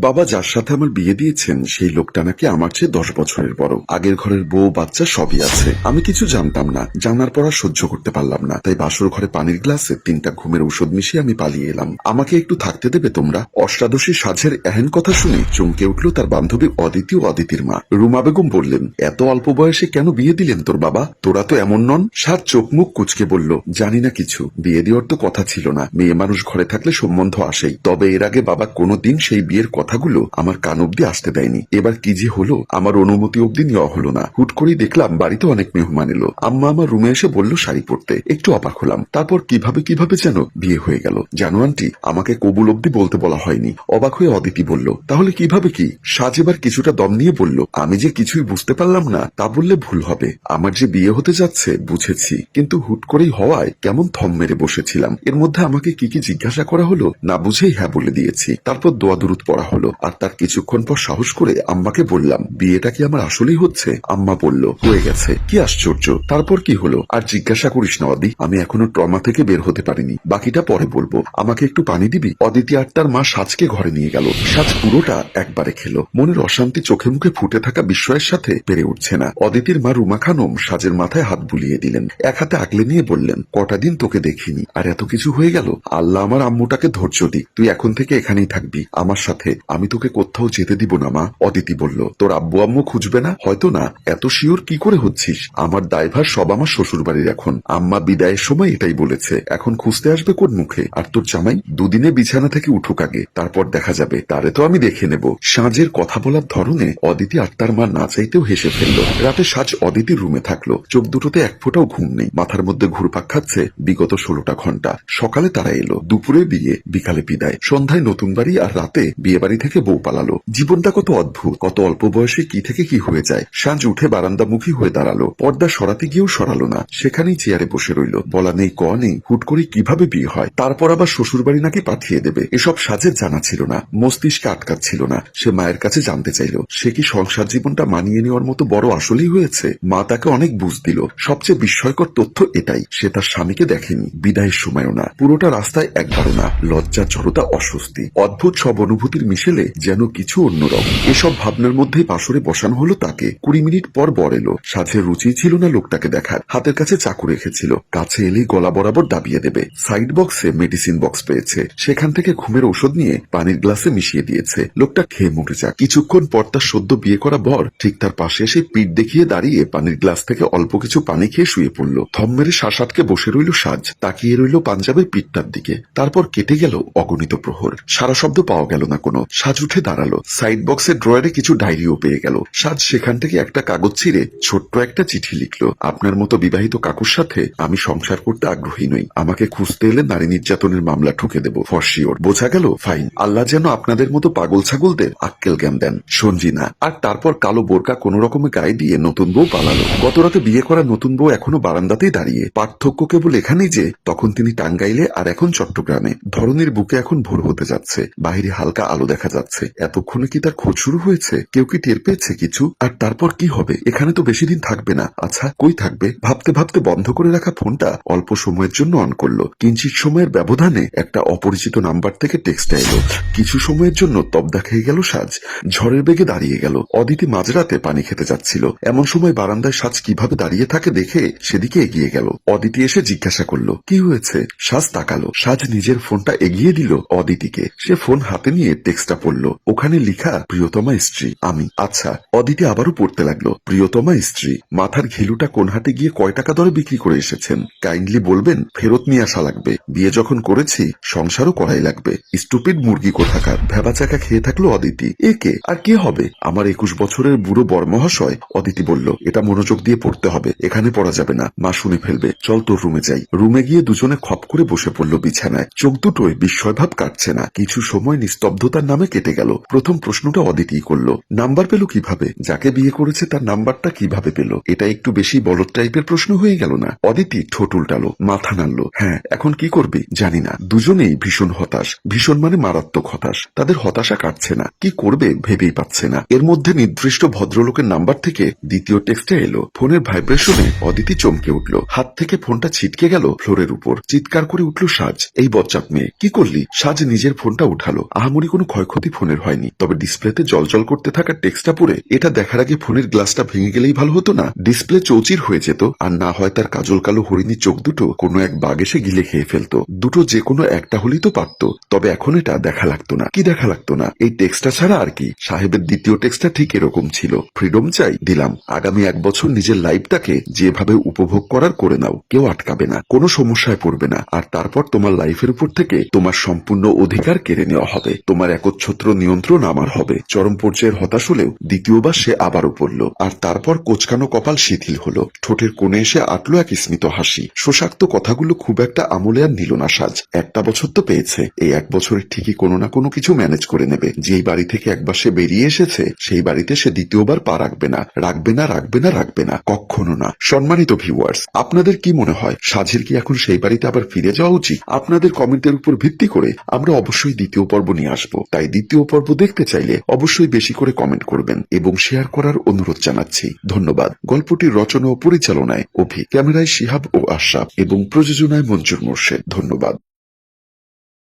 বাবা যার সাথে আমার বিয়ে দিয়েছেন, সেই লোকটা নাকি আমার চেয়ে দশ বছরের বড়। আগের ঘরের বউ, বাচ্চা সবই আছে। আমি কিছু জানতাম না। জানার পর সহ্য করতে পারলাম না। তাই বাসর ঘরে পানির গ্লাসে তিনটা ঘুমের ঔষধ মিশিয়ে আমি পালিয়ে এলাম। আমাকে একটু থাকতে দেবে তোমরা? অষ্টাদশী সাঝের এহেন কথা শুনে চমকে উঠল তার বান্ধবী অদিতি ও অদিতির মা। রুমা বেগম বললেন, এত অল্প বয়সে কেন বিয়ে দিলেন তোর বাবা? তোরা তো এমন নন। সাত চোখ মুখ কুচকে বলল, জানি না কিছু। বিয়ে দেওয়ার তো কথা ছিল না। মেয়ে মানুষ ঘরে থাকলে সম্বন্ধ আসেই। তবে এর আগে বাবা কোনোদিন সেই বিয়ের কথাগুলো আমার কান অব্দি আসতে দেয়নি। এবার কি যে হলো, আমার অনুমতি অব্দি নেওয়া হলো না। হুট করেই দেখলাম বাড়িতে অনেক মেহমান এলো। আম্মা আমার রুমে এসে বলল, শাড়ি পরতে। একটু অবাক হলাম। তারপর কীভাবে কীভাবে যেন বিয়ে হয়ে গেল। জানো, আন্টি, আমাকে কবুল অব্দি বলতে বলা হয়নি। অবাক হয়ে অদিতি বলল, তাহলে কীভাবে কি? সাজ এবার কিছুটা দম নিয়ে বলল, আমি যে কিছুই বুঝতে পারলাম না, তা বললে ভুল হবে। আমার যে বিয়ে হতে যাচ্ছে, বুঝেছি। কিন্তু হুট করেই হওয়ায় কেমন থম মেরে বসেছিলাম। এর মধ্যে আমাকে কি কি জিজ্ঞাসা করা হলো, না বুঝেই হ্যাঁ বলে দিয়েছি। তারপর দোয়া দুরুদ পড়া হলো। আর তার কিছুক্ষণ পর সাহস করে আম্মাকে বললাম, বিয়েটা কি আমার আসলেই হচ্ছে? আম্মা বলল, হয়ে গেছে। কি আশ্চর্য। তারপর কি হলো? আর জিজ্ঞাসা করিস না অদি, আমি এখনও ট্রমা থেকে বের হতে পারিনি। বাকিটা পরে বলব। আমাকে একটু পানি দিবি? অদিতি আর তার মা সাজকে ঘরে নিয়ে গেল। সাজ পুরোটা একবারে খেলো। মনের অশান্তি চোখে মুখে ফুটে থাকা বিস্ময়ের সাথে পেরে উঠছে না। অদিতির মা রুমা খানম সাজের মাথায় হাত বুলিয়ে দিলেন। এক হাতে আগলে নিয়ে বললেন, কটা দিন তোকে দেখিনি। আর এত কিছু হয়ে গেল? আল্লাহ আমার আম্মুটাকে ধৈর্য দি তুই এখন থেকে এখানেই থাকবি, আমার সাথে। আমি তোকে কোথাও যেতে দিব না, মা, অদিতি বলল। তোর আব্বু আম্মু খুঁজবে না? হয়তো না। এত শিওর কি করে হচ্ছিস? আমার দায়ভার সব আমার শ্বশুর বাড়ির এখন। আম্মা বিদায়ের সময় এটাই বলেছে। এখন খুঁজতে আসবে কোন মুখে? আর তোর জামাই দুদিনে বিছানা থেকে উঠুক আগে। তারপর দেখা যাবে। তারে তো আমি দেখে নেব। সাজের কথা বলার ধরনে অদিতি আর তার মা না চাইতেও হেসে ফেলল। রাতে সাজ অদিতির রুমে থাকল। চোখ দুটোতে এক ফোঁটাও ঘুম নেই। মাথার মধ্যে ঘুরপাক খাচ্ছে বিগত ষোলোটা ঘণ্টা। সকালে তারা এলো। দুপুরে বিয়ে, বিকালে বিদায়। সন্ধ্যায় নতুন বাড়ি আর রাতে বিয়ে বাড়ি থেকে বউ পালালো। জীবনটা কত অদ্ভুত, কত অল্প বয়সে কি থেকে কি হয়ে যায়। সাজ উঠে বারান্দামুখী হয়ে দাঁড়াল। পর্দা সরাতে গিয়েও সরালো না। সেখানেই চেয়ারে বসে রইল। বলা নেই, ক নেই, হুট করে কীভাবে বিয়ে হয়? তারপর আবার শ্বশুর বাড়ি নাকি পাঠিয়ে দেবে। এসব সাজের জানা ছিল না। মস্তিষ্কে আটকাচ্ছিল না। সে মায়ের কাছে জানতে চাইল, সে কি সংসার জীবনটা মানিয়ে নেওয়ার মতো বড় আসলেই হয়েছে? মা তাকে অনেক বুঝ দিল। সবচেয়ে বিস্ময়কর তথ্য এটাই, সে তার স্বামীকে দেখেনি। বিদায়ের সময়ও না। পুরোটা রাস্তায় একবারও না। লজ্জা জড়তা অস্বস্তি। অদ্ভুত সব অনুভূতির মিশেলে যেন কিছু অন্যরকম। এসব ভাবনার মধ্যেই পাশরে বসানো হলো তাকে। কুড়ি মিনিট পর বর এলো। সাজের রুচি ছিল না লোকটাকে দেখার। হাতের কাছে চাকু রেখেছিল। কাছে এলেই গলা বরাবর দাবিয়ে দেবে। সাইড বক্সে মেডিসিন বক্স পেয়েছে। সেখান থেকে ঘুমের ওষুধ নিয়ে পানির গ্লাসে মিশিয়ে দিয়েছে। লোকটা খেয়ে মরে যাক। কিছুক্ষণ পর তার সদ্য বিয়ে করা বর ঠিক তার পাশে এসে পিঠ দেখিয়ে দাঁড়িয়ে পানির গ্লাস থেকে অল্প কিছু পানি খেয়ে শুয়ে পড়ল। থম মেরে শ্বাস আটকে বসে রইল সাজ। তাকিয়ে রইল পাঞ্জাবের পিঠটার দিকে। তারপর কেটে গেল অগণিত প্রহর। সারা শব্দ পাওয়া গেল না কোনো। সাজ উঠে দাঁড়াল। সাইড বক্সের ড্রয়ারে কিছু ডায়েরিও পেয়ে গেল। সাজ সেখান থেকে একটা কাগজ ছিঁড়ে ছোট্ট একটা চিঠি লিখলো। আপনার মতো বিবাহিত কাকুর সাথে আমি সংসার করতে আগ্রহী নই। আমাকে খুঁজতে এলে নারী নির্যাতনের মামলা ঠুকে দেব ফর শিওর বোঝা গেল ফাইন আল্লাহ যেন আপনাদের মতো পাগল ছাগলদের আক্কেল জ্ঞান দেন। সঞ্জিনা। আর তারপর কালো বোরকা কোন রকমে গায়ে দিয়ে নতুন বউ পালালো। গত রাতে বিয়ে করা নতুন বউ এখনও বারান্দাতেই দাঁড়িয়ে। পার্থক্য কেবল এখানেই যে, তখন তিনি টাঙ্গাইলে আর এখন চট্টগ্রামে। ধরনের বুকে এখন ভোর হতে যাচ্ছে। বাহিরে হালকা আলো দেখা যাচ্ছে। এতক্ষণে কি তার খোঁজ শুরু হয়েছে? কেউ কি টের পেয়েছে কিছু? আর তারপর কি হবে? এখানে তো বেশি দিন থাকবে না। আচ্ছা কই থাকবে? ভাবতে ভাবতে বন্ধ করে রাখা ফোনটা অল্প সময়ের জন্য অন করল। কিঞ্চিত সময়ের ব্যবধানে একটা অপরিচিত নাম্বার থেকে টেক্সট এলো। কিছু সময়ের জন্য তবদা খেয়ে গেল সাজ। ঝড়ের বেগে দাঁড়িয়ে গেল। অদিতি মাঝরাতে পানি খেতে যাচ্ছিল। এমন সময় বারান্দায় সাজ কীভাবে দাঁড়িয়ে থাকে দেখে সেদিকে এগিয়ে গেল। অদিতি এসে জিজ্ঞাসা করল, কি হয়েছে? সাজ তাকালো। সাজ নিজের ফোনটা এগিয়ে দিল অদিতিকে। সে ফোন হাতে নিয়ে টেক্সটটা পড়ল। ওখানে লিখা, প্রিয়তমা স্ত্রী। আমি আচ্ছা। অদিতি আবারও পড়তে লাগল, প্রিয়তমা স্ত্রী। মাথার ঘিলুটা কোন হাটে গিয়ে কয় টাকা দরে বিক্রি করে এসেছেন? কাইন্ডলি বলবেন, ফেরত নিয়ে আসা লাগবে। বিয়ে যখন করেছি, সংসারও করাই লাগবে। স্টুপিড মুরগি কোথাকার? ভেবা চাকা খেয়ে থাকল অদিতি। একে আর কে হবে? আমার একুশ বছরের বুড়ো বর্মহাশয় অদিতি বলল, এটা মনোযোগ দিয়ে পড়তে হবে। এখানে পড়া যাবে না। মা শুনে ফেলবে। চল তোর রুমে যাই। রুমে গিয়ে দুজনে খপ করে বসে পড়ল বিছানায়। চোখ দুটোয় বিস্ময়ভাব কাটছে না। কিছু সময় নিস্তব্ধতার নামে কেটে গেল। প্রথম প্রশ্নটা অদিতি করল। নাম্বার পেল কীভাবে? যাকে বিয়ে করেছে তার নাম্বারটা কীভাবে পেল? এটা একটু বেশি বলদ টাইপের প্রশ্ন হয়ে গেল না। অদিতি ঠোঁট উল্টালো, মাথা নাড়লো। হ্যাঁ এখন কি করবে? জানি না। দুজনেই ভীষণ হতাশ। ভীষণ মানে মারাত্মক হতাশ। তাদের হতাশা কাটছে না। কি করবে ভেবেই পাচ্ছে না। এর মধ্যে নির্দিষ্ট ভদ্রলোকের নাম্বার থেকে দ্বিতীয় টেক্সটে এলো। ফোনের ভাইব্রেশনে অদিতি চমকে উঠল। হাত থেকে ফোনটা ছিটকে গেল ফ্লোরের উপর। চিৎকার করে উঠল সাজ, এই বচ্চাত মেয়ে, কি করলি? সাজ নিজের ফোনটা উঠালো। আহামরি কোনো ক্ষয়ক্ষতি ক্ষয়ক্ষতি ফোনের হয়নি। তবে ডিসপ্লেতে জলজল করতে থাকা টেক্সটটা পড়ে, এটা দেখার আগে ফোনের গ্লাসটা ভেঙে গেলেই ভালো হতো না। ডিসপ্লে চৌচির হয়ে যেত, আর না হয় তার কাজল কালো হরিণী চোখ দুটো কোনো এক বাঘ এসে গিলে খেয়ে ফেলতো। দুটো যে কোনো একটা হলেই তো পারতো। তবে এখন এটা দেখা লাগতো না। কি দেখা লাগতো না? এই টেক্সটটা ছাড়া আর কি? সাহেবের দ্বিতীয় টেক্সটটা ঠিক এরকম ছিল। ফ্রিডম চাই? দিলাম। আগামী এক বছর নিজের লাইফটাকে যেভাবে উপভোগ করার করে নাও। কেউ আটকাবে না। কোনো সমস্যায় পড়বে না। আর তারপর তোমার লাইফের উপর থেকে তোমার সম্পূর্ণ অধিকার কেড়ে নেওয়া হবে। তোমার একচ্ছত্র নিয়ন্ত্রণ আমার হবে। চরম পর্যায়ের হতাশ হলেও দ্বিতীয়বার সে আবারও পড়ল। আর তারপর কোচকানো কপাল শিথিল হলো। ঠোঁটের কোণে এসে আটলো এক স্মিত হাসি। শোষাক্ত কথাগুলো খুব একটা আমলে আর নিল না সাজ। একটা বছর তো পেয়েছে। এই এক বছরে ঠিকই কোনো না কোনো কিছু ম্যানেজ করে নেবে। যেই বাড়ি থেকে একবার সে বেরিয়ে এসেছে, সেই বাড়িতে সে দ্বিতীয়বার পা রাখবে না। রাখবে না রাখবে না রাখবে না। কখনো না। সম্মানিত ভিউয়ার্স আপনাদের কি মনে হয়? সাজের কি এখন সেই বাড়িতে আবার ফিরে যাওয়া উচিত? আপনাদের কমেন্টের উপর ভিত্তি করে আমরা অবশ্যই দ্বিতীয় পর্ব নিয়ে আসব। তাই দ্বিতীয় পর্ব দেখতে চাইলে অবশ্যই বেশি করে কমেন্ট করবেন এবং শেয়ার করার অনুরোধ জানাচ্ছি। ধন্যবাদ। গল্পটির রচনা ও পরিচালনায় অভি, ক্যামেরায় শিহাব ও আশরাফ এবং প্রযোজনায় মঞ্জুর মোর্শেদ। ধন্যবাদ।